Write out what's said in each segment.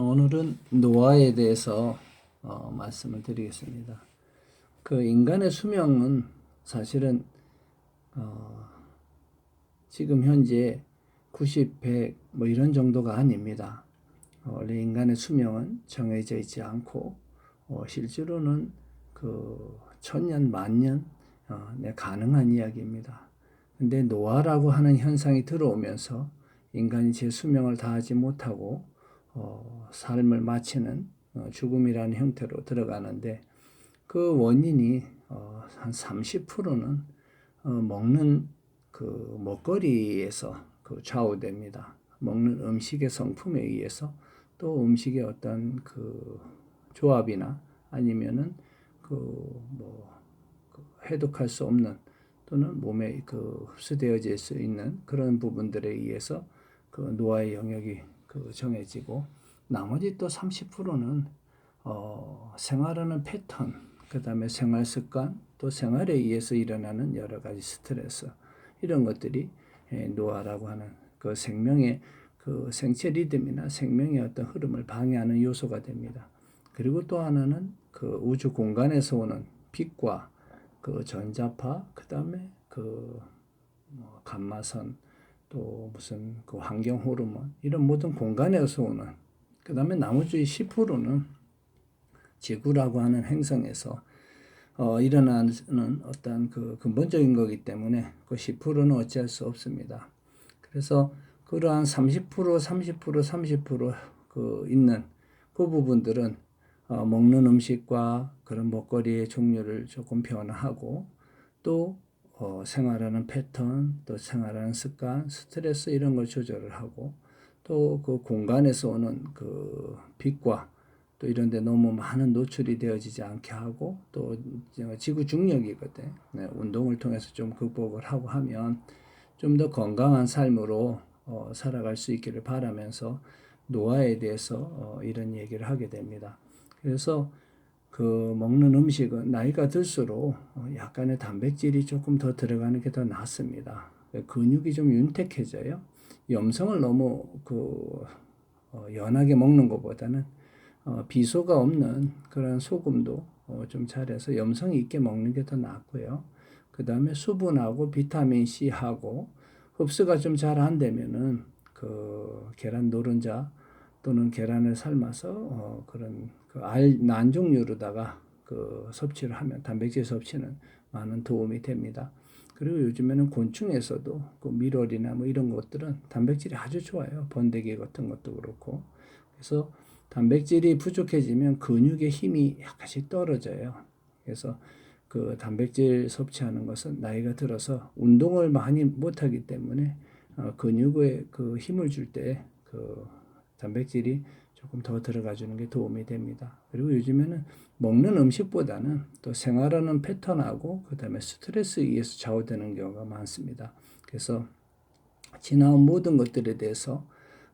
오늘은 노아에 대해서 어, 말씀을 드리겠습니다. 그 인간의 수명은 사실은 어, 지금 현재 90, 100 뭐 이런 정도가 아닙니다. 어, 원래 인간의 수명은 정해져 있지 않고 어, 실제로는 그 천년, 만년 어, 네, 가능한 이야기입니다. 근데 노아라고 하는 현상이 들어오면서 인간이 제 수명을 다하지 못하고 어, 삶을 마치는 어, 죽음이라는 형태로 들어가는데 그 원인이 어, 한 30%는 어, 먹는 그 먹거리에서 그 좌우됩니다. 먹는 음식의 성품에 의해서 또 음식의 어떤 그 조합이나 아니면은 그뭐 그 해독할 수 없는 또는 몸에 그 흡수되어질 수 있는 그런 부분들에 의해서 그 노화의 영역이 그 정해지고 나머지 또 30%는 어, 생활하는 패턴, 그 다음에 생활 습관, 또 생활에 의해서 일어나는 여러 가지 스트레스 이런 것들이 예, 노화라고 하는 그 생명의 그 생체 리듬이나 생명의 어떤 흐름을 방해하는 요소가 됩니다. 그리고 또 하나는 그 우주 공간에서 오는 빛과 그 전자파, 그 다음에 그뭐 감마선, 또 무슨 그 환경 호르몬 이런 모든 공간에서 오는 그 다음에 나머지 10%는 지구라고 하는 행성에서 어, 일어나는 어떤 그 근본적인 거기 때문에 그 10%는 어찌할 수 없습니다. 그래서 그러한 30% 30% 30%그 있는 그 부분들은 어, 먹는 음식과 그런 먹거리의 종류를 조금 변화하고 또 어, 생활하는 패턴, 또 생활하는 습관, 스트레스 이런 걸 조절을 하고 또 그 공간에서 오는 그 빛과 또 이런 데 너무 많은 노출이 되어지지 않게 하고 또 지구 중력이거든. 네, 운동을 통해서 좀 극복을 하고 하면 좀 더 건강한 삶으로 어, 살아갈 수 있기를 바라면서 노화에 대해서 어, 이런 얘기를 하게 됩니다. 그래서 그 먹는 음식은 나이가 들수록 어, 약간의 단백질이 조금 더 들어가는 게 더 낫습니다. 근육이 좀 윤택해져요. 염성을 너무 그 어, 연하게 먹는 것보다는 어, 비소가 없는 그런 소금도 좀 잘해서 염성이 있게 먹는 게 더 낫고요. 그 다음에 수분하고 비타민 C하고 흡수가 좀 잘 안 되면은 그 계란 노른자 또는 계란을 삶아서 어 그런 그 알 난 종류로다가 그 섭취를 하면 단백질 섭취는 많은 도움이 됩니다. 그리고 요즘에는 곤충에서도 그 미롤이나 뭐 이런 것들은 단백질이 아주 좋아요. 번데기 같은 것도 그렇고. 그래서 단백질이 부족해지면 근육의 힘이 약간씩 떨어져요. 그래서 그 단백질 섭취하는 것은 나이가 들어서 운동을 많이 못하기 때문에 어 근육에 그 힘을 줄때그 단백질이 조금 더 들어가 주는 게 도움이 됩니다. 그리고 요즘에는 먹는 음식보다는 또 생활하는 패턴하고 그 다음에 스트레스에 의해서 좌우되는 경우가 많습니다. 그래서 지나온 모든 것들에 대해서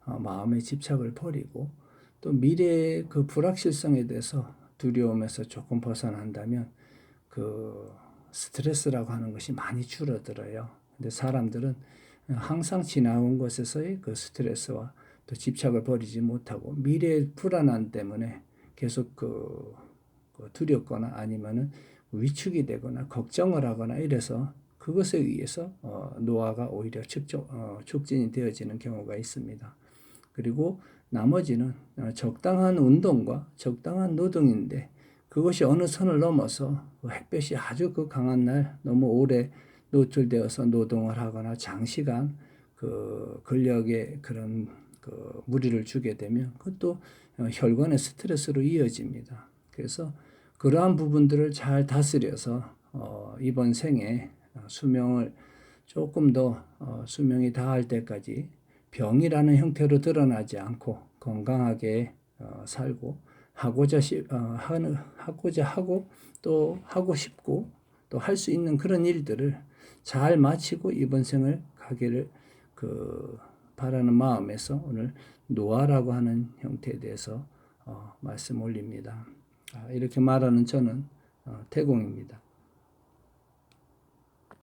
어, 마음의 집착을 버리고 또 미래의 그 불확실성에 대해서 두려움에서 조금 벗어난다면 그 스트레스라고 하는 것이 많이 줄어들어요. 근데 사람들은 항상 지나온 것에서의 그 스트레스와 또 집착을 버리지 못하고 미래의 불안함 때문에 계속 그, 그 두렵거나 아니면은 위축이 되거나 걱정을 하거나 이래서 그것에 의해서 어, 노화가 오히려 축적, 어, 촉진이 되어지는 경우가 있습니다. 그리고 나머지는 어, 적당한 운동과 적당한 노동인데 그것이 어느 선을 넘어서 그 햇볕이 아주 그 강한 날 너무 오래 노출되어서 노동을 하거나 장시간 그 근력의 그런 그 무리를 주게 되면 그것도 어, 혈관의 스트레스로 이어집니다. 그래서 그러한 부분들을 잘 다스려서 어, 이번 생에 어, 수명을 조금 더 어, 수명이 다할 때까지 병이라는 형태로 드러나지 않고 건강하게 어, 살고 하고자 시, 어, 하는, 하고자 하고 또 하고 싶고 또 할 수 있는 그런 일들을 잘 마치고 이번 생을 가기를 그 바라는 마음에서 오늘 노아라고 하는 형태에 대해서 어, 말씀 올립니다. 아, 이렇게 말하는 저는 어, 태공입니다.